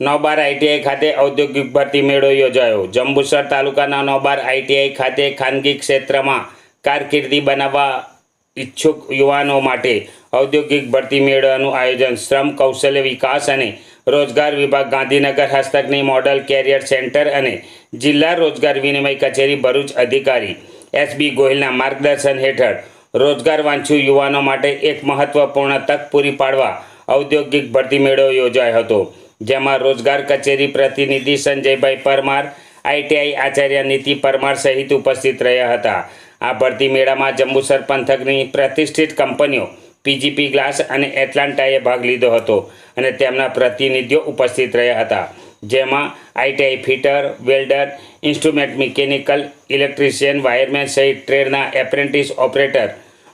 નવબાર ITI ખાતે ઔદ્યોગિક ભરતી મેળો યોજાયો. જંબુસર તાલુકાના નવબાર આઈટીઆઈ ખાતે ખાનગી ક્ષેત્રમાં કારકિર્દી બનાવવા ઈચ્છુક યુવાનો માટે ઔદ્યોગિક ભરતી મેળાનું આયોજન શ્રમ, કૌશલ્ય વિકાસ અને રોજગાર વિભાગ, ગાંધીનગર હસ્તકની મોડલ કેરિયર સેન્ટર અને જિલ્લા રોજગાર વિનિમય કચેરી ભરૂચ અધિકારી એસબી ગોહિલના માર્ગદર્શન હેઠળ રોજગાર વાંચ્યું યુવાનો માટે એક મહત્વપૂર્ણ તક પૂરી પાડવા ઔદ્યોગિક ભરતી મેળો યોજાયો હતો. જેમાં રોજગાર કચેરી પ્રતિનિધિ સંજયભાઈ પરમાર આઈટીઆઈ આચાર્ય નીતિ પરમાર સહિત ઉપસ્થિત રહ્યા હતા. આ ભરતી મેળામાં જંબુસર પંથકની પ્રતિષ્ઠિત કંપનીઓ પીજીપી ગ્લાસ અને એટલાન્ટાએ ભાગ લીધો હતો અને તેમના પ્રતિનિધિઓ ઉપસ્થિત રહ્યા હતા. જેમાં ITI fitter, welder, instrument mechanical, electrician, wireman સહિત ટ્રેડના એપ્રેન્ટિસ ઓપરેટર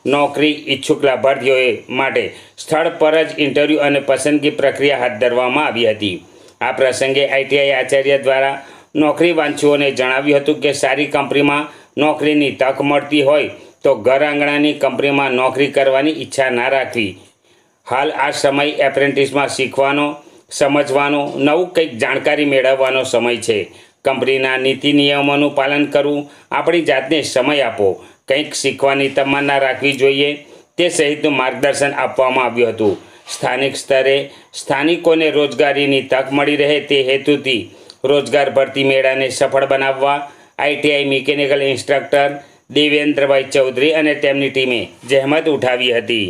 નોકરી ઈચ્છુક લાભાર્થીઓએ માટે સ્થળ પર જ ઇન્ટરવ્યૂ અને પસંદગી પ્રક્રિયા હાથ ધરવામાં આવી હતી. આ પ્રસંગે આઈટીઆઈ આચાર્ય દ્વારા નોકરી વાંચુઓને જણાવ્યું હતું કે સારી કંપનીમાં નોકરીની તક મળતી હોય તો ઘર આંગણાની કંપનીમાં નોકરી કરવાની ઈચ્છા ના રાખવી. હાલ આ સમય એપ્રેન્ટિસમાં શીખવાનો, સમજવાનો, નવું કંઈક જાણકારી મેળવવાનો સમય છે. કંપનીના નીતિ નિયમોનું પાલન કરવું આપણી જાતને સમય આપો. કંઈક શીખવાની તમન્ના રાખવી જોઈએ તે સહિતનું માર્ગદર્શન આપવામાં આવ્યું હતું. સ્થાનિક સ્તરે સ્થાનિકોને રોજગારીની તક મળી રહે તે હેતુથી રોજગાર ભરતી મેળાને સફળ બનાવવા ITI mechanical instructor Devendrabhai Chaudhary અને તેમની ટીમે જહેમત ઉઠાવી હતી.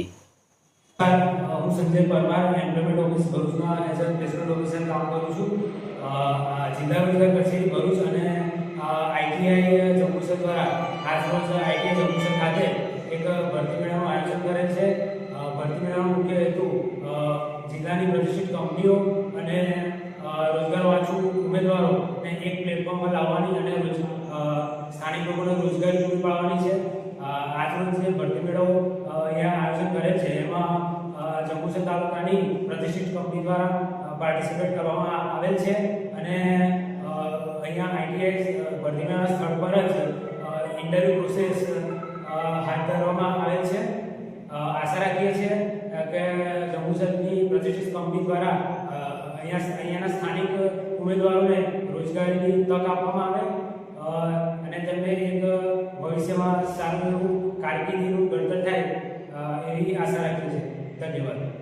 જિલ્લા રોજગાર કચેરી ભરૂચ અને આઈટીઆઈ જંબુસર દ્વારા આજરોજ આઈટીઆઈ જંબુસર ખાતે એક ભરતી મેળાનું આયોજન કરે છે. ભરતી મેળાનો મુખ્ય હેતુ જિલ્લાની પ્રતિષ્ઠિત કંપનીઓ અને રોજગાર વાંચુ ઉમેદવારોને એક પ્લેટફોર્મ પર લાવવાની અને સ્થાનિક લોકોને રોજગારી પૂરી પાડવાની છે. આજરોજ જે ભરતી મેળો અહીંયા આયોજન કરે છે, એમાં જંબુસર તાલુકાની પ્રતિષ્ઠિત કંપની દ્વારા પાર્ટિસિપેટ કરવામાં આવેલ છે. અને જંબુસરની કંપની દ્વારા અહીંયા, અહીંયાના સ્થાનિક ઉમેદવારોને રોજગારીની તક આપવામાં આવે. અને તેમને એક ભવિષ્યમાં સારું એવું કારકિર્દીનું ઘડતર થાય એવી આશા રાખીએ છીએ. ધન્યવાદ.